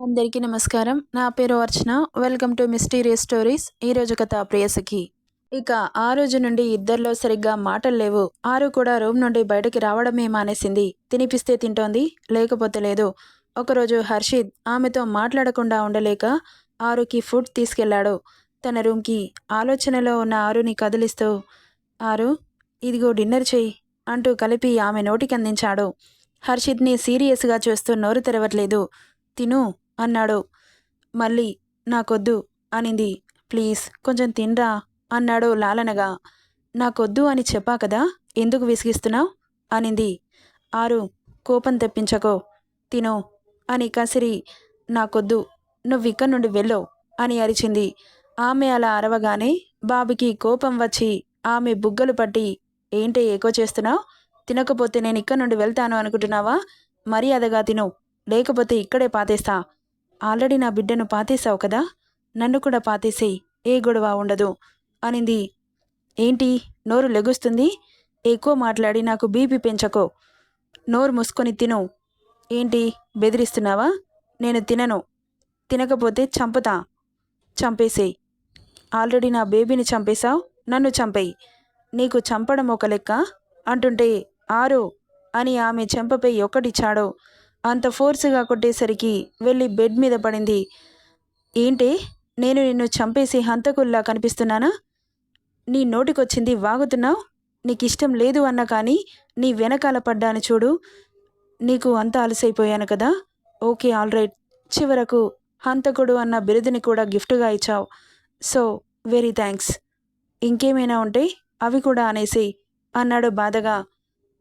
అందరికీ నమస్కారం. నా పేరు Archana. Welcome to mysterious stories. ఈరోజు కథ ప్రేయసకి ఇక ఆ రోజు నుండి ఇద్దరిలో సరిగ్గా మాటలు లేవు. ఆరు కూడా రూమ్ నుండి బయటకి రావడమే మానేసింది. తినిపిస్తే తింటోంది లేకపోతే లేదు. ఒకరోజు హర్షిద్ ఆమెతో మాట్లాడకుండా ఉండలేక ఆరుకి ఫుడ్ తీసుకెళ్ళాడు. తన రూమ్కి ఆలోచనలో ఉన్న ఆరుని కదిలిస్తూ ఆరు ఇదిగో డిన్నర్ చెయ్యి అంటూ కలిపి ఆమె నోటికి అందించాడు. హర్షిద్ని సీరియస్గా చూస్తూ నోరు తెరవట్లేదు. తిను అన్నాడు. మళ్ళీ నాకొద్దు అనింది. ప్లీజ్ కొంచెం తినరా అన్నాడు లాలనగా. నాకొద్దు అని చెప్పా కదా ఎందుకు విసిగిస్తున్నావు? అనింది. ఆరు కోపం తెప్పించకో. తిను అని కసిరి. నాకొద్దు నువ్వు ఇక్కడి నుండి వెళ్ళో అని అరిచింది. ఆమె అలా అరవగానే బాబుకి కోపం వచ్చి ఆమె బుగ్గలు పట్టి ఏంటి ఏకో చేస్తున్నావు? తినకపోతే నేను ఇక్కడి నుండి వెళ్తాను అనుకుంటున్నావా? మర్యాదగా తిను లేకపోతే ఇక్కడే పాతేస్తా ఆల్రెడీ నా బిడ్డను పాతేశావు కదా నన్ను కూడా పాతేసేయి ఏ గొడవ ఉండదు అనింది. ఏంటి నోరు లెగుస్తుంది? ఎక్కువ మాట్లాడి నాకు బీపీ పెంచకో. నోరు మూసుకొని తిను. ఏంటి బెదిరిస్తున్నావా? నేను తినను. తినకపోతే చంపుతా. చంపేసేయి. ఆల్రెడీ నా బేబీని చంపేశావు నన్ను చంపేయి. నీకు చంపడం ఒక లెక్క? అంటుంటే ఆరు అని ఆమె చెంపపై చాడో. అంత ఫోర్స్గా కొట్టేసరికి వెళ్ళి బెడ్ మీద పడింది. ఏంటి నేను నిన్ను చంపేసి హంతకుల్లా కనిపిస్తున్నానా? నీ నోటికొచ్చింది వాగుతున్నావు? నీకు ఇష్టం లేదు అన్నా కానీ నీ వెనకాల పడ్డాను చూడు. నీకు అంత అలసైపోయాను కదా. Okay all right. చివరకు హంతకుడు అన్న బిరుదుని కూడా గిఫ్ట్గా ఇచ్చావు. సో వెరీ థ్యాంక్స్ ఇంకేమైనా ఉంటే అవి కూడా అనేసి అన్నాడు బాధగా.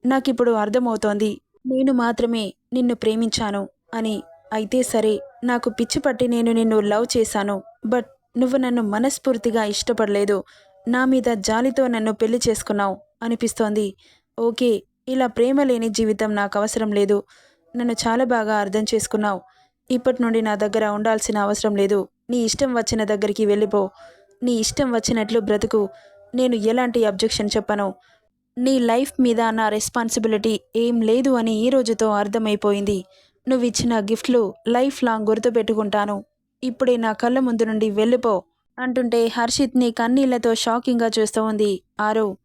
నాకిప్పుడు అర్థమవుతోంది. నేను మాత్రమే నిన్ను ప్రేమించాను అని. అయితే సరే నాకు పిచ్చిపట్టి నేను నిన్ను లవ్ చేశాను. బట్ నువ్వు నన్ను మనస్ఫూర్తిగా ఇష్టపడలేదు. నా మీద జాలితో నన్ను పెళ్ళి చేసుకున్నావు అనిపిస్తోంది. ఓకే ఇలా ప్రేమ లేని జీవితం నాకు అవసరం లేదు. నన్ను చాలా బాగా అర్థం చేసుకున్నావు. ఇప్పటి నుండి నా దగ్గర ఉండాల్సిన అవసరం లేదు. నీ ఇష్టం వచ్చిన దగ్గరికి వెళ్ళిపో. నీ ఇష్టం వచ్చినట్లు బ్రతుకు. నేను ఎలాంటి అబ్జెక్షన్ చెప్పను. నీ లైఫ్ మీద నా రెస్పాన్సిబిలిటీ ఏం లేదు అని ఈ రోజుతో అర్థమైపోయింది. నువ్వు ఇచ్చిన గిఫ్ట్లు లైఫ్ లాంగ్ గుర్తుపెట్టుకుంటాను. ఇప్పుడే నా కళ్ళ ముందు నుండి వెళ్ళిపో అంటుంటే హర్షిత్ని కన్నీళ్ళతో షాకింగ్గా చూస్తూ ఉంది ఆరు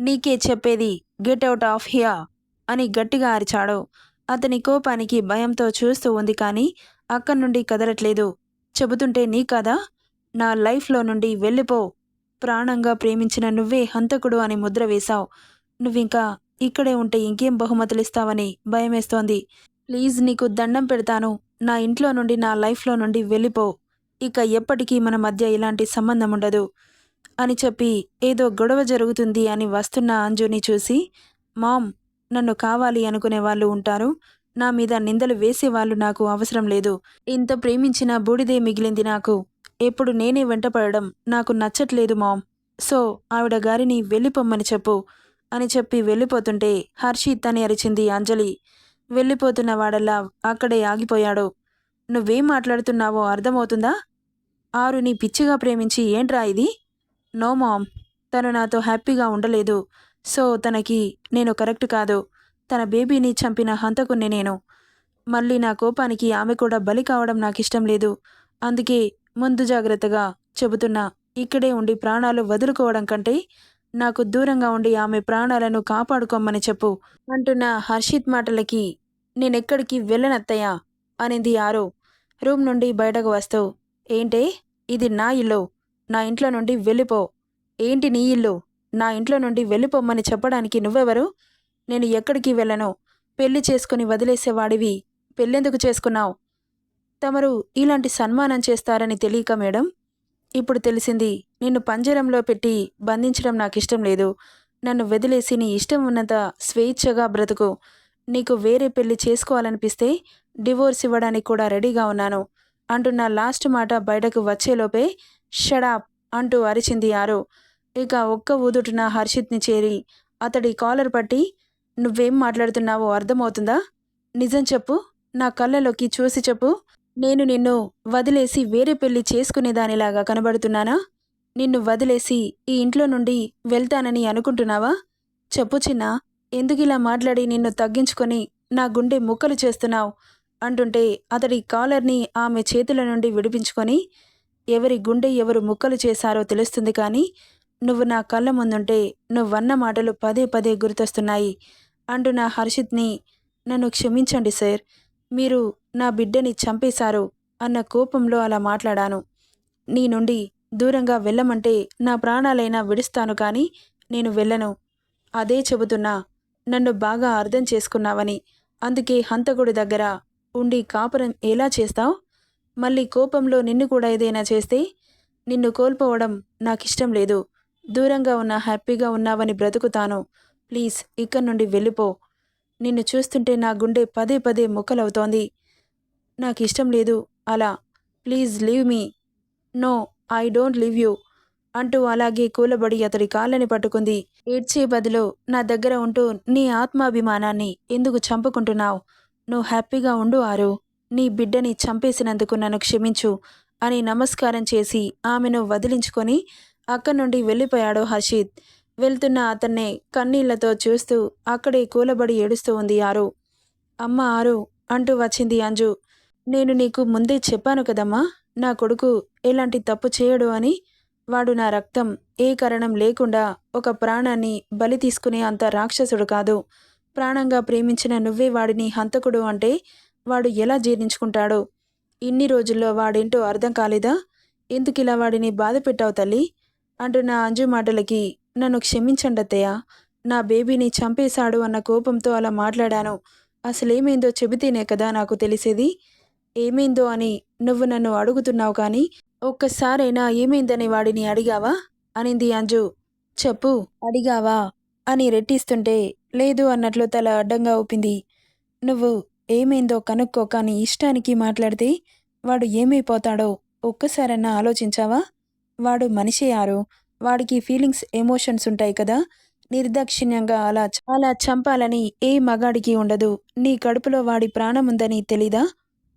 నీకే చెప్పేది గెట్ అవుట్ ఆఫ్ హియా అని గట్టిగా అరిచాడు. అతని కోపానికి భయంతో చూస్తూ ఉంది కానీ అక్కడి నుండి కదలట్లేదు. చెబుతుంటే నీ కదా? నా లైఫ్లో నుండి వెళ్ళిపో ప్రాణంగా ప్రేమించిన నువ్వే హంతకుడు అని ముద్ర వేశావు. నువ్వింకా ఇక్కడే ఉంటే ఇంకేం బహుమతులు ఇస్తావని భయమేస్తోంది. ప్లీజ్ నీకు దండం పెడతాను. నా ఇంట్లో నుండి నా లైఫ్లో నుండి వెళ్ళిపో. ఇక ఎప్పటికీ మన మధ్య ఇలాంటి సంబంధం ఉండదు. అని చెప్పి ఏదో గొడవ జరుగుతుంది అని వస్తున్న అంజుని చూసి మామ్ నన్ను కావాలి అనుకునే వాళ్ళు ఉంటారు. నా మీద నిందలు వేసేవాళ్ళు నాకు అవసరం లేదు. ఇంత ప్రేమించిన బూడిదే మిగిలింది నాకు. ఎప్పుడు నేనే వెంటపడడం నాకు నచ్చట్లేదు మామ్. సో ఆవిడ గారిని వెళ్ళిపోమ్మని చెప్పు అని చెప్పి వెళ్ళిపోతుంటే హర్షిత్ అని అరిచింది అంజలి. వెళ్ళిపోతున్న వాడల్లా అక్కడే ఆగిపోయాడు. నువ్వేం మాట్లాడుతున్నావో అర్థమవుతుందా? ఆరుని పిచ్చిగా ప్రేమించి ఏంట్రా ఇది? No mom. తను నాతో హ్యాపీగా ఉండలేదు. సో తనకి నేను కరెక్ట్ కాదు. తన బేబీని చంపిన హంతకుని నేను. మళ్ళీ నా కోపానికి ఆమె కూడా బలి కావడం నాకు ఇష్టం లేదు. అందుకే ముందు జాగ్రత్తగా చెబుతున్నా ఇక్కడే ఉండి ప్రాణాలు వదులుకోవడం కంటే నాకు దూరంగా ఉండి ఆమె ప్రాణాలను కాపాడుకోమని చెప్పు అంటున్న హర్షిత్ మాటలకి నేనెక్కడికి వెళ్ళనత్తయ్యా అనింది ఆరో. రూమ్ నుండి బయటకు వస్తూ ఏంటే? ఇది నా ఇల్లు. నా ఇంట్లో నుండి వెళ్ళిపో. ఏంటి నీ ఇల్లు? నా ఇంట్లో నుండి వెళ్ళిపోమ్మని చెప్పడానికి నువ్వెవరు? నేను ఎక్కడికి వెళ్ళను? పెళ్ళి చేసుకుని వదిలేసేవాడివి. పెళ్ళెందుకు చేసుకున్నావు? తమరు ఇలాంటి సన్మానం చేస్తారని తెలియక మేడం. ఇప్పుడు తెలిసింది నిన్ను పంజరంలో పెట్టి బంధించడం నాకు ఇష్టం లేదు. నన్ను వదిలేసి నీ ఇష్టం ఉన్నంత స్వేచ్ఛగా బ్రతుకు. నీకు వేరే పెళ్ళి చేసుకోవాలనిపిస్తే డివోర్స్ ఇవ్వడానికి కూడా రెడీగా ఉన్నాను. అంటున్న లాస్ట్ మాట బయటకు వచ్చేలోపే షడాప్ అంటూ అరిచింది ఆరు. ఇక ఒక్క ఊదుటిన హర్షిత్ని చేరి అతడి కాలర్ పట్టి నువ్వేం మాట్లాడుతున్నావో అర్థమవుతుందా? నిజం చెప్పు నా కళ్ళలోకి చూసి చెప్పు. నేను నిన్ను వదిలేసి వేరే పెళ్ళి చేసుకునేదానిలాగా కనబడుతున్నానా? నిన్ను వదిలేసి ఈ ఇంట్లో నుండి వెళ్తానని అనుకుంటున్నావా? చెప్పు చిన్న ఎందుకిలా మాట్లాడి నిన్ను తగ్గించుకొని నా గుండె ముక్కలు చేస్తున్నావు? అంటుంటే అతడి కాలర్ని ఆమె చేతుల నుండి విడిపించుకొని ఎవరి గుండె ఎవరు ముక్కలు చేశారో తెలుస్తుంది కానీ నువ్వు నా కళ్ళ ముందుంటే నువ్వన్న మాటలు పదే పదే గుర్తొస్తున్నాయి. అంటూ నా హర్షిత్ని నన్ను క్షమించండి సార్. మీరు నా బిడ్డని చంపేశారు అన్న కోపంలో అలా మాట్లాడాను. నీ నుండి దూరంగా వెళ్ళమంటే నా ప్రాణాలైనా విడుస్తాను కానీ నేను వెళ్ళను. అదే చెబుతున్నా నన్ను బాగా అర్థం చేసుకున్నావని. అందుకే హంతకుడి దగ్గర ఉండి కాపురం ఎలా చేస్తావు? మళ్ళీ కోపంలో నిన్ను కూడా ఏదైనా చేస్తే నిన్ను కోల్పోవడం నాకిష్టం లేదు. దూరంగా ఉన్న హ్యాపీగా ఉన్నావని బ్రతుకుతాను. ప్లీజ్ ఇక్కడి నుండి వెళ్ళిపో. నిన్ను చూస్తుంటే నా గుండె పదే పదే ముక్కలవుతోంది. నాకు ఇష్టం లేదు. అలా. Please leave me. No I don't leave you అంటూ అలాగే కూలబడి అతడి కాళ్ళని పట్టుకుంది. ఏడ్చే బదులు నా దగ్గర ఉంటూ నీ ఆత్మాభిమానాన్ని ఎందుకు చంపుకుంటున్నావు? నువ్వు హ్యాపీగా ఉండు ఆరు. నీ బిడ్డని చంపేసినందుకు నన్ను క్షమించు అని నమస్కారం చేసి ఆమెను వదిలించుకొని అక్కడి నుండి వెళ్ళిపోయాడు హర్షిత్. వెళ్తున్న అతన్నే కన్నీళ్ళతో చూస్తూ అక్కడే కూలబడి ఏడుస్తూ ఉంది ఆరు. అమ్మ ఆరు అంటూ వచ్చింది అంజు. నేను నీకు ముందే చెప్పాను కదమ్మా నా కొడుకు ఎలాంటి తప్పు చేయడు అని. వాడు నా రక్తం ఏ కారణం లేకుండా ఒక ప్రాణాన్ని బలి తీసుకునే అంత రాక్షసుడు కాదు. ప్రాణంగా ప్రేమించిన నువ్వే వాడిని హంతకుడు అంటే వాడు ఎలా జీర్ణించుకుంటాడో? ఇన్ని రోజుల్లో వాడేంటో అర్థం కాలేదా? ఎందుకిలా వాడిని బాధ పెట్టావు తల్లి? అంటున్న నా అంజు మాటలకి నన్ను క్షమించండి అత్తయ్య. నా బేబీని చంపేశాడు అన్న కోపంతో అలా మాట్లాడాను. అసలేమైందో చెబితేనే కదా నాకు తెలిసేది. ఏమైందో అని నువ్వు నన్ను అడుగుతున్నావు కానీ ఒక్కసారైనా ఏమైందని వాడిని అడిగావా? అనింది అంజు. చెప్పు అడిగావా? అని రెట్టిస్తుంటే లేదు అన్నట్లు తల అడ్డంగా ఊపింది. నువ్వు ఏమైందో కనుక్కో కానీ ఇష్టానికి మాట్లాడితే వాడు ఏమైపోతాడో ఒక్కసారన్నా ఆలోచించావా? వాడు మనిషి యారు వాడికి ఫీలింగ్స్ ఎమోషన్స్ ఉంటాయి కదా? నిర్దాక్షిణ్యంగా అలా అలా చంపాలని ఏ మగాడికి ఉండదు. నీ కడుపులో వాడి ప్రాణం ఉందని తెలీదా?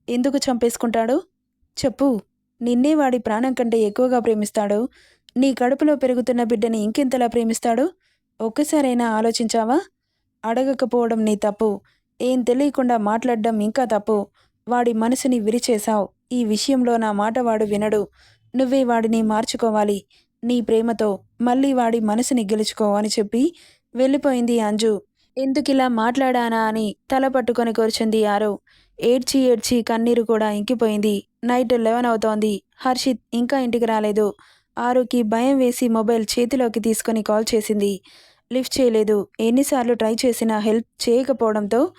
ఎందుకు చంపేసుకుంటాడు? చెప్పు. నిన్నే వాడి ప్రాణం కంటే ఎక్కువగా ప్రేమిస్తాడు. నీ కడుపులో పెరుగుతున్న బిడ్డని ఇంకెంతలా ప్రేమిస్తాడు? ఒక్కసారైనా ఆలోచించావా? అడగకపోవడం నీ తప్పు. ఏం తెలియకుండా మాట్లాడడం ఇంకా తప్పు. వాడి మనసుని విరిచేశావు. ఈ విషయంలో నా మాట వాడు వినడు. నువ్వే వాడిని మార్చుకోవాలి. నీ ప్రేమతో మళ్ళీ వాడి మనసుని గెలుచుకో అని చెప్పి వెళ్ళిపోయింది అంజు. ఎందుకిలా మాట్లాడానా అని తల పట్టుకొని కూర్చుంది ఆరో. ఏడ్చి ఏడ్చి కన్నీరు కూడా ఇంకిపోయింది. నైట్ లెవెన్ అవుతోంది. హర్షిత్ ఇంకా ఇంటికి రాలేదు. ఆరుకి భయం వేసి మొబైల్ చేతిలోకి తీసుకొని కాల్ చేసింది. లిఫ్ట్ చేయలేదు. ఎన్నిసార్లు ట్రై చేసినా హెల్ప్ చేయకపోవడంతో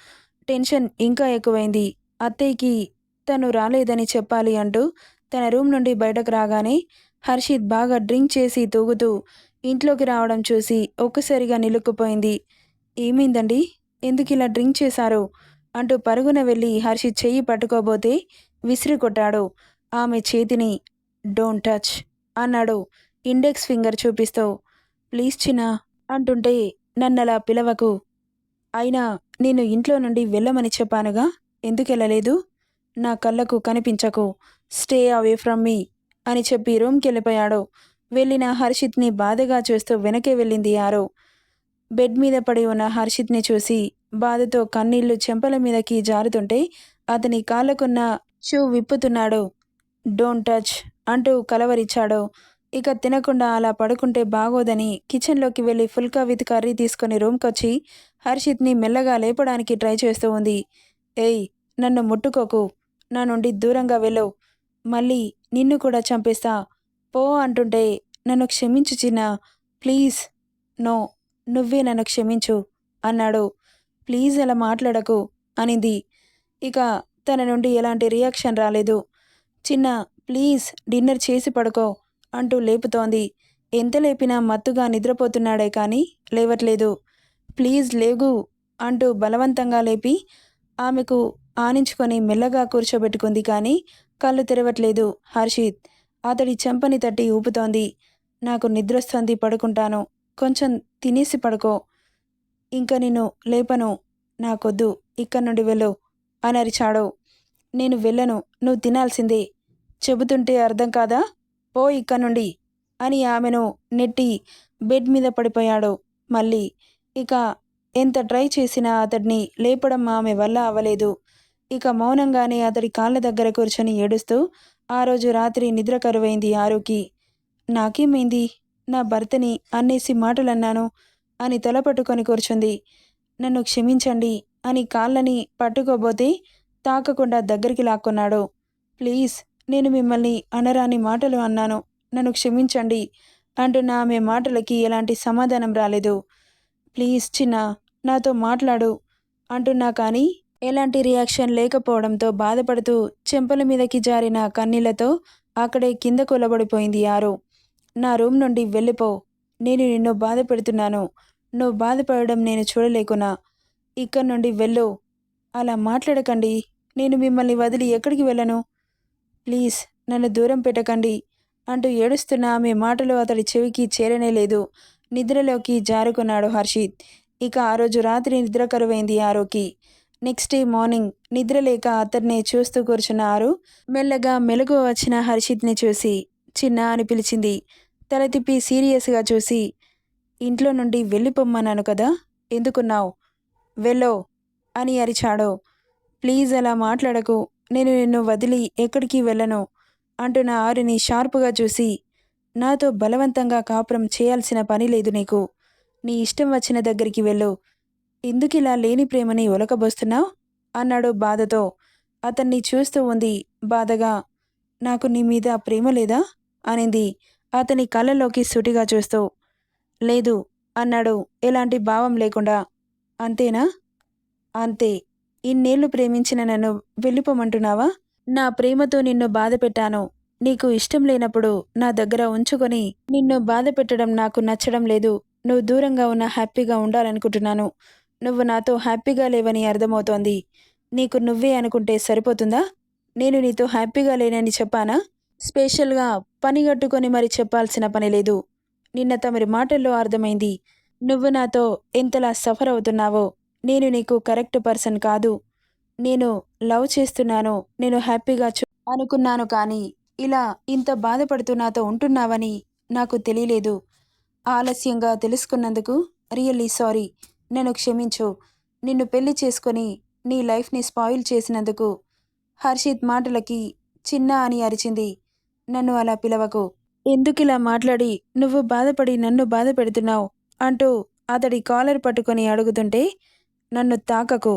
టెన్షన్ ఇంకా ఎక్కువైంది. అత్తయ్యకి తను రాలేదని చెప్పాలి అంటూ తన రూమ్ నుండి బయటకు రాగానే హర్షిత్ బాగా డ్రింక్ చేసి తూగుతూ ఇంట్లోకి రావడం చూసి ఒక్కసారిగా నిలుక్కుపోయింది. ఏమైందండి? ఎందుకు ఇలా డ్రింక్ చేశారు? అంటూ పరుగున వెళ్ళి హర్షిత్ చెయ్యి పట్టుకోబోతే విసిరి కొట్టాడు ఆమె చేతిని డోంట్ టచ్ అన్నాడు ఇండెక్స్ ఫింగర్ చూపిస్తూ. ప్లీజ్ చిన్నా అంటుంటే నన్నలా పిలవకు. అయినా నేను ఇంట్లో నుండి వెళ్ళమని చెప్పానుగా ఎందుకు వెళ్ళలేదు? నా కళ్ళకు కనిపించకు. స్టే అవే ఫ్రమ్ మీ అని చెప్పి రూమ్కి వెళ్ళిపోయాడు వెళ్ళిన హర్షిత్ని బాధగా చూస్తూ వెనకే వెళ్ళింది యారో. బెడ్ మీద పడి ఉన్న హర్షిత్ని చూసి బాధతో కన్నీళ్ళు చెంపల మీదకి జారుతుంటే అతని కాళ్ళకున్న షూ విప్పుతున్నాడు. డోంట్ టచ్ అంటూ కలవరిచ్చాడు. ఇక తినకుండా అలా పడుకుంటే బాగోదని కిచెన్లోకి వెళ్ళి ఫుల్కా విత్ కర్రీ తీసుకొని రూమ్కొచ్చి హర్షిత్ని మెల్లగా లేపడానికి ట్రై చేస్తూ ఉంది. ఏయ్ నన్ను ముట్టుకోకు. నా నుండి దూరంగా వెళ్ళవు మళ్ళీ నిన్ను కూడా చంపేస్తా. పో అంటుంటే నన్ను క్షమించు చిన్న. ప్లీజ్. నో. నువ్వే నన్ను క్షమించు అన్నాడు. ప్లీజ్ అలా మాట్లాడకు అనింది. ఇక తన నుండి ఎలాంటి రియాక్షన్ రాలేదు. చిన్న ప్లీజ్ డిన్నర్ చేసి పడుకో అంటూ లేపుతోంది. ఎంత లేపినా మత్తుగా నిద్రపోతున్నాడే కానీ లేవట్లేదు. ప్లీజ్ లేగు అంటూ బలవంతంగా లేపి ఆమెకు ఆనించుకొని మెల్లగా కూర్చోబెట్టుకుంది కానీ కళ్ళు తెరవట్లేదు. హర్షిత్ అతడి చెంపని తట్టి ఊపుతోంది. నాకు నిద్రొస్తుంది పడుకుంటాను. కొంచెం తినేసి పడుకో. ఇంకా నిన్ను లేపను. నాకొద్దు. ఇక్కడి నుండి వెళ్ళు. అని అరిచాడు. నేను వెళ్ళను. నువ్వు తినాల్సిందే. చెబుతుంటే అర్థం కాదా? పో ఇక్కడి నుండి. అని ఆమెను నెట్టి బెడ్ మీద పడిపోయాడు. మళ్ళీ ఇక ఎంత ట్రై చేసినా అతడిని లేపడం ఆమె వల్ల అవ్వలేదు. ఇక మౌనంగానే అతడి కాళ్ళ దగ్గర కూర్చొని ఏడుస్తూ ఆ రోజు రాత్రి నిద్ర కరువైంది ఆరుకి. నాకేమైంది? నా భర్తని అన్నేసి మాటలన్నాను అని తలపట్టుకొని కూర్చుంది. నన్ను క్షమించండి అని కాళ్ళని పట్టుకోబోతే తాకకుండా దగ్గరికి లాక్కున్నాడు. ప్లీజ్ నేను మిమ్మల్ని అనరాని మాటలు అన్నాను. నన్ను క్షమించండి అంటున్న ఆమె మాటలకి ఎలాంటి సమాధానం రాలేదు. ప్లీజ్ చిన్న నాతో మాట్లాడు అంటున్నా కానీ ఎలాంటి రియాక్షన్ లేకపోవడంతో బాధపడుతూ చెంపల మీదకి జారిన కన్నీళ్ళతో అక్కడే కింద కొలబడిపోయింది ఆరు నా రూమ్ నుండి వెళ్ళిపో. నేను నిన్ను బాధ పెడుతున్నాను నువ్వు బాధపడడం నేను చూడలేకున్నా ఇక్కడి నుండి వెళ్ళు. అలా మాట్లాడకండి. నేను మిమ్మల్ని వదిలి ఎక్కడికి వెళ్ళను? ప్లీజ్ నన్ను దూరం పెట్టకండి అంటూ ఏడుస్తున్న ఆమె మాటలు అతడి చెవికి చేరనే లేదు. నిద్రలోకి జారుకున్నాడు హర్షిత్. ఇక ఆ రోజు రాత్రి నిద్ర కరువైంది ఆరోకి నెక్స్ట్ డే మార్నింగ్ నిద్ర లేక అతన్నే చూస్తూ కూర్చున్న ఆరు మెల్లగా మెలుగు వచ్చిన హర్షిత్ని చూసి చిన్న అని పిలిచింది. తల తిప్పి సీరియస్గా చూసి ఇంట్లో నుండి వెళ్ళిపోమ్మన్నాను కదా ఎందుకున్నావు? వెళ్ళో అని అరిచాడు. ప్లీజ్ అలా మాట్లాడకు నేను నిన్ను వదిలి ఎక్కడికి వెళ్ళను అంటున్న ఆరుని షార్పుగా చూసి నాతో బలవంతంగా కాపురం చేయాల్సిన పని లేదు నీకు. నీ ఇష్టం వచ్చిన దగ్గరికి వెళ్ళు. ఎందుకు ఇలా లేని ప్రేమని ఒలకబోస్తున్నావు? అన్నాడు బాధతో. అతన్ని చూస్తూ ఉంది బాధగా. నాకు నీ మీద ప్రేమ లేదా? అనింది. అతని కళ్ళలోకి సుటిగా చూస్తూ. లేదు అన్నాడు. ఎలాంటి భావం లేకుండా. అంతేనా? అంతే. ఇన్నేళ్ళు ప్రేమించిన నన్ను వెళ్ళిపోమంటున్నావా? నా ప్రేమతో నిన్ను బాధ పెట్టాను. నీకు ఇష్టం లేనప్పుడు నా దగ్గర ఉంచుకొని నిన్ను బాధ పెట్టడం నాకు నచ్చడం లేదు. నువ్వు దూరంగా ఉన్న హ్యాపీగా ఉండాలనుకుంటున్నాను. నువ్వు నాతో హ్యాపీగా లేవని అర్థమవుతోంది. నీకు నువ్వే అనుకుంటే సరిపోతుందా? నేను నీతో హ్యాపీగా లేనని చెప్పానా? స్పెషల్గా పనిగట్టుకొని మరి చెప్పాల్సిన పని లేదు. నిన్న తమరి మాటల్లో అర్థమైంది. నువ్వు నాతో ఎంతలా సఫర్ అవుతున్నావో. నేను నీకు కరెక్ట్ పర్సన్ కాదు. నేను లవ్ చేస్తున్నాను. నేను హ్యాపీగా చూ అనుకున్నాను కానీ ఇలా ఇంత బాధపడుతూ నాతో ఉంటున్నావని నాకు తెలియలేదు. ఆలస్యంగా తెలుసుకున్నందుకు రియల్లీ సారీ. నన్ను క్షమించు. నిన్ను పెళ్ళి చేసుకొని నీ లైఫ్ని స్పాయిల్ చేసినందుకు హర్షిత్ మాటలకి చిన్న అని అరిచింది. నన్ను అలా పిలవకు. ఎందుకిలా మాట్లాడి? నువ్వు బాధపడి నన్ను బాధ పెడుతున్నావు అంటూ అతడి కాలర్ పట్టుకొని అడుగుతుంటే నన్ను తాకకు.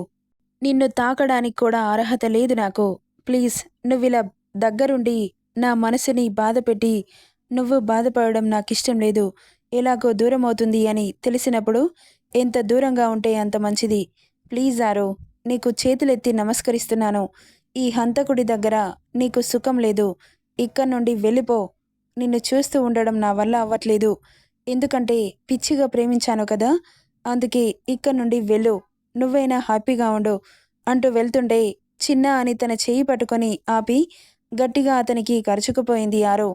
నిన్ను తాకడానికి కూడా అర్హత లేదు నాకు. ప్లీజ్ నువ్విలా దగ్గరుండి నా మనసుని బాధపెట్టి నువ్వు బాధపడడం నాకు ఇష్టం లేదు. ఎలాగో దూరం అవుతుంది అని తెలిసినప్పుడు ఎంత దూరంగా ఉంటే అంత మంచిది. ప్లీజ్ ఆరో నీకు చేతులెత్తి నమస్కరిస్తున్నాను. ఈ హంతకుడి దగ్గర నీకు సుఖం లేదు. ఇక్కడి నుండి వెళ్ళిపో. నిన్ను చూస్తూ ఉండడం నా వల్ల అవ్వట్లేదు. ఎందుకంటే పిచ్చిగా ప్రేమించాను కదా. అందుకే ఇక్కడి నుండి వెళ్ళు. నువ్వైనా హ్యాపీగా ఉండు. అంటూ వెళ్తుంటే చిన్న అని తన చేయి పట్టుకొని ఆపి గట్టిగా అతనికి కరుచుకుపోయింది ఆరో.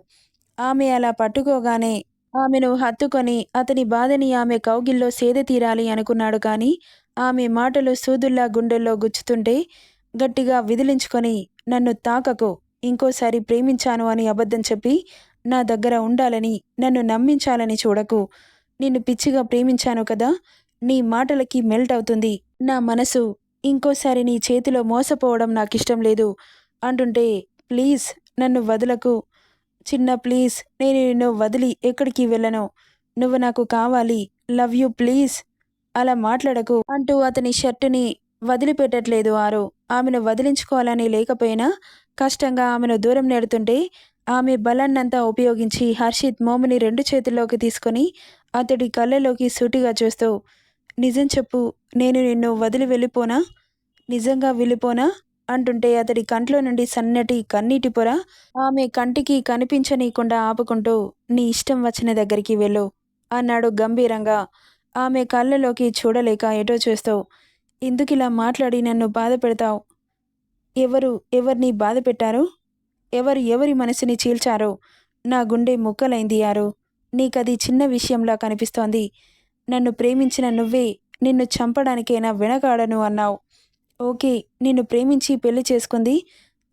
ఆమె అలా పట్టుకోగానే ఆమెను హత్తుకొని అతని బాధని ఆమె కౌగిల్లో సేద తీరాలి అనుకున్నాడు కానీ ఆమె మాటలు సూదుల్లా గుండెల్లో గుచ్చుతుంటే గట్టిగా విదిలించుకొని నన్ను తాకకు ఇంకోసారి ప్రేమించాను అని అబద్ధం చెప్పి నా దగ్గర ఉండాలని నన్ను నమ్మించాలని చూడకు. నిన్ను పిచ్చిగా ప్రేమించాను కదా నీ మాటలకి మెల్ట్ అవుతుంది. నా మనసు ఇంకోసారి నీ చేతిలో మోసపోవడం నాకు ఇష్టం లేదు అంటుంటే ప్లీజ్ నన్ను వదలకు. చిన్న ప్లీజ్ నేను నిన్ను వదిలి ఎక్కడికి వెళ్ళను. నువ్వు నాకు కావాలి. Love you please. అలా మాట్లాడకు అంటూ అతని షర్టుని వదిలిపెట్టట్లేదు ఆరు. ఆమెను వదిలించుకోవాలని లేకపోయినా కష్టంగా ఆమెను దూరం నెడుతుంటే ఆమె బలాన్నంతా ఉపయోగించి హర్షిత్ మోముని రెండు చేతుల్లోకి తీసుకొని అతడి కళ్ళలోకి సూటిగా చూస్తూ నిజం చెప్పు నేను నిన్ను వదిలి వెళ్ళిపోనా? నిజంగా వెళ్ళిపోనా? అంటుంటే అతడి కంట్లో నుండి సన్నటి కన్నీటి పొర ఆమె కంటికి కనిపించనీయకుండా ఆపుకుంటూ నీ ఇష్టం వచ్చిన దగ్గరికి వెళ్ళు అన్నాడు గంభీరంగా. ఆమె కళ్ళలోకి చూడలేక ఎటో చేస్తావు ఎందుకిలా మాట్లాడి నన్ను బాధ పెడతావు? ఎవరు ఎవరిని బాధ పెట్టారు? ఎవరు ఎవరి మనసుని చీల్చారో? నా గుండె ముక్కలైంది యారు. నీకది చిన్న విషయంలా కనిపిస్తోంది. నన్ను ప్రేమించిన నువ్వే నిన్ను చంపడానికైనా వెనకాడను అన్నావు. ఓకే నిన్ను ప్రేమించి పెళ్ళి చేసుకుంది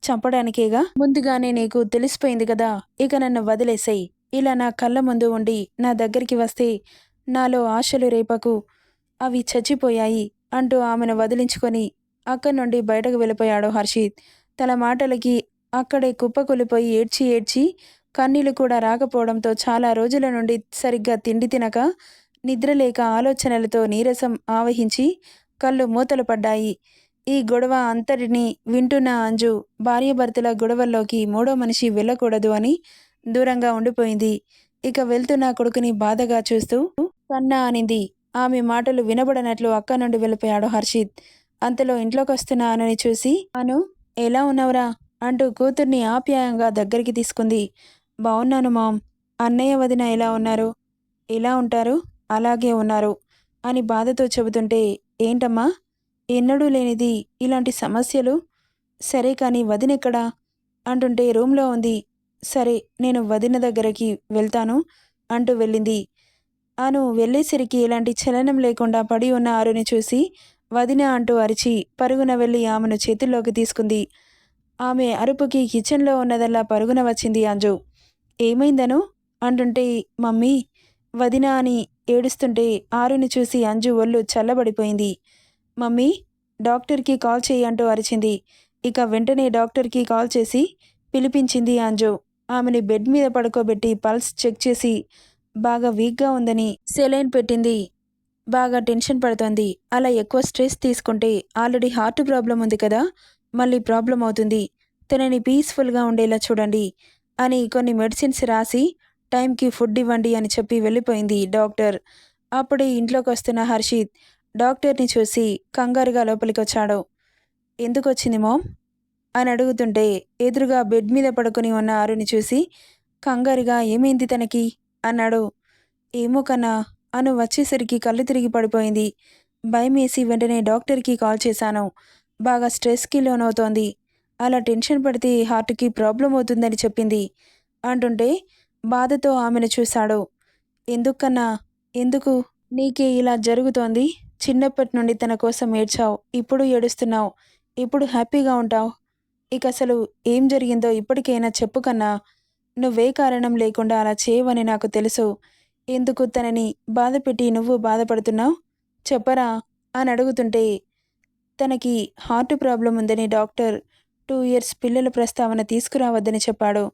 చంపడానికేగా? ముందుగానే నీకు తెలిసిపోయింది కదా ఇక నన్ను వదిలేసాయి. ఇలా నా కళ్ళ ముందు ఉండి నా దగ్గరికి వస్తే నాలో ఆశలు రేపకు అవి చచ్చిపోయాయి అంటూ ఆమెను వదిలించుకొని అక్కడి నుండి బయటకు వెళ్ళిపోయాడు హర్షిత్. తన మాటలకి అక్కడే కుప్పకూలిపోయి ఏడ్చి ఏడ్చి కన్నీళ్ళు కూడా రాకపోవడంతో చాలా రోజుల నుండి సరిగ్గా తిండి తినక నిద్రలేక ఆలోచనలతో నీరసం ఆవహించి కళ్ళు మూతలు పడ్డాయి. ఈ గొడవ అంతటిని వింటున్న అంజు భార్యాభర్తల గొడవల్లోకి మూడో మనిషి వెళ్ళకూడదు అని దూరంగా ఉండిపోయింది. ఇక వెళ్తున్న కొడుకుని బాధగా చూస్తూ కన్నా అనింది. ఆమె మాటలు వినబడనట్లు అక్క నుండి వెళ్ళిపోయాడు హర్షిత్. అంతలో ఇంట్లోకి వస్తున్నానని చూసి అను ఎలా ఉన్నావురా? అంటూ కూతుర్ని ఆప్యాయంగా దగ్గరికి తీసుకుంది. బాగున్నాను మామ్. అన్నయ్య వదిన ఎలా ఉన్నారు? ఎలా ఉంటారు? అలాగే ఉన్నారు అని బాధతో చెబుతుంటే ఏంటమ్మా? ఎన్నడూ లేనిది ఇలాంటి సమస్యలు? సరే కానీ వదినెక్కడా అంటుంటే రూమ్లో ఉంది. సరే నేను వదిన దగ్గరికి వెళ్తాను అంటూ వెళ్ళింది. అను వెళ్ళేసరికి ఎలాంటి చలనం లేకుండా పడి ఉన్న ఆరుని చూసి వదిన అంటూ అరిచి పరుగున వెళ్ళి ఆమెను చేతుల్లోకి తీసుకుంది. ఆమె అరుపుకి కిచెన్లో ఉన్నదల్లా పరుగున వచ్చింది అంజు. ఏమైందను? అంటుంటే మమ్మీ వదిన అని ఏడుస్తుంటే ఆరుని చూసి అంజు ఒళ్ళు చల్లబడిపోయింది. మమ్మీ డాక్టర్కి కాల్ చేయి అంటూ అరిచింది. ఇక వెంటనే డాక్టర్కి కాల్ చేసి పిలిపించింది అంజు. ఆమెని బెడ్ మీద పడుకోబెట్టి పల్స్ చెక్ చేసి బాగా వీక్గా ఉందని సెలైన్ పెట్టింది. బాగా టెన్షన్ పడుతోంది. అలా ఎక్కువ స్ట్రెస్ తీసుకుంటే ఆల్రెడీ హార్ట్ ప్రాబ్లం ఉంది కదా మళ్ళీ ప్రాబ్లం అవుతుంది. తనని పీస్ఫుల్గా ఉండేలా చూడండి అని కొన్ని మెడిసిన్స్ రాసి టైంకి ఫుడ్ ఇవ్వండి అని చెప్పి వెళ్ళిపోయింది డాక్టర్. అప్పుడే ఇంట్లోకి వస్తున్న హర్షిత్ డాక్టర్ని చూసి కంగారుగా లోపలికి వచ్చాడు ఎందుకు వచ్చింది అని అడుగుతుంటే ఎదురుగా బెడ్ మీద పడుకొని ఉన్న ఆరుని చూసి కంగారుగా ఏమైంది తనకి? అన్నాడు. ఏమో కన్నా అను వచ్చేసరికి కళ్ళు తిరిగి పడిపోయింది. భయమేసి వెంటనే డాక్టర్కి కాల్ చేశాను. బాగా స్ట్రెస్కి లోనవుతోంది. అలా టెన్షన్ పడితే హార్ట్కి ప్రాబ్లం అవుతుందని చెప్పింది. అంటుంటే బాధతో ఆమెను చూశాడు. ఎందుకన్నా ఎందుకు? నీకే ఇలా జరుగుతోంది? చిన్నప్పటి నుండి తన కోసం ఏడ్చావు ఇప్పుడు ఏడుస్తున్నావు ఇప్పుడు హ్యాపీగా ఉంటావు. ఇక అసలు ఏం జరిగిందో ఇప్పటికైనా చెప్పు కన్నా. నువ్వే కారణం లేకుండా అలా చేయవని నాకు తెలుసు. ఎందుకు తనని బాధపెట్టి నువ్వు బాధపడుతున్నావు? చెప్పరా? అని అడుగుతుంటే తనకి హార్ట్ ప్రాబ్లం ఉందని డాక్టర్ టూ ఇయర్స్ పిల్లల ప్రస్తావన తీసుకురావద్దని చెప్పాడు.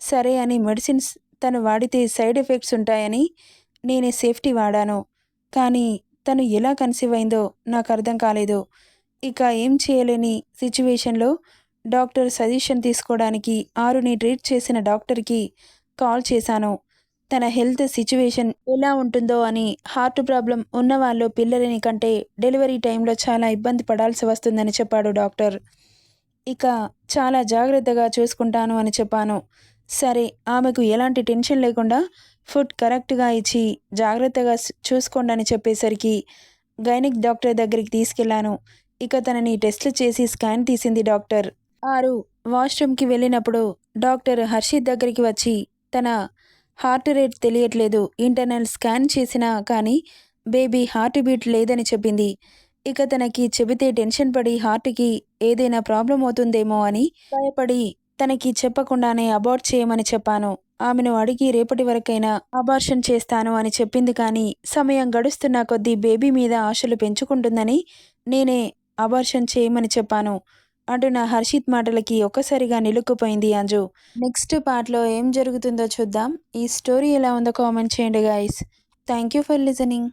సరే అని మెడిసిన్స్ తను వాడితే సైడ్ ఎఫెక్ట్స్ ఉంటాయని నేనే సేఫ్టీ వాడాను. కానీ తను ఎలా కన్సీవ్ అయిందో నాకు అర్థం కాలేదు. ఇక ఏం చేయలేని సిచ్యువేషన్లో డాక్టర్ సజెషన్ తీసుకోవడానికి ఆరుని ట్రీట్ చేసిన డాక్టర్కి కాల్ చేశాను. తన హెల్త్ సిచ్యువేషన్ ఎలా ఉంటుందో అని హార్ట్ ప్రాబ్లం ఉన్నవాళ్ళు పిల్లలని కంటే డెలివరీ టైంలో చాలా ఇబ్బంది పడాల్సి వస్తుందని చెప్పాడు డాక్టర్. ఇక చాలా జాగ్రత్తగా చూసుకుంటాను అని చెప్పాను. సరే ఆమెకు ఎలాంటి టెన్షన్ లేకుండా ఫుడ్ కరెక్ట్గా ఇచ్చి జాగ్రత్తగా చూసుకోండి అని చెప్పేసరికి గైనిక్ డాక్టర్ దగ్గరికి తీసుకెళ్ళాను ఇక తనని టెస్ట్లు చేసి స్కాన్ తీసింది డాక్టర్. ఆరు వాష్రూమ్కి వెళ్ళినప్పుడు డాక్టర్ హర్షిత్ దగ్గరికి వచ్చి తన హార్ట్ రేట్ తెలియట్లేదు ఇంటర్నల్ స్కాన్ చేసినా కానీ బేబీ హార్ట్ బీట్ లేదని చెప్పింది. ఇక తనకి చెబితే టెన్షన్ పడి హార్ట్కి ఏదైనా ప్రాబ్లం అవుతుందేమో అని భయపడి తనకి చెప్పకుండానే అబార్ట్ చేయమని చెప్పాను. ఆమెను అడిగి రేపటి వరకైనా అబార్షన్ చేస్తాను అని చెప్పింది కానీ సమయం గడుస్తున్న కొద్దీ బేబీ మీద ఆశలు పెంచుకుంటుందని నేనే అబార్షన్ చేయమని చెప్పాను. అంటూ నా హర్షిత్ మాటలకి ఒక్కసారిగా నిలుక్కుపోయింది అంజు. నెక్స్ట్ పార్ట్లో ఏం జరుగుతుందో చూద్దాం. ఈ స్టోరీ ఎలా ఉందో కామెంట్ చేయండి guys thank you for listening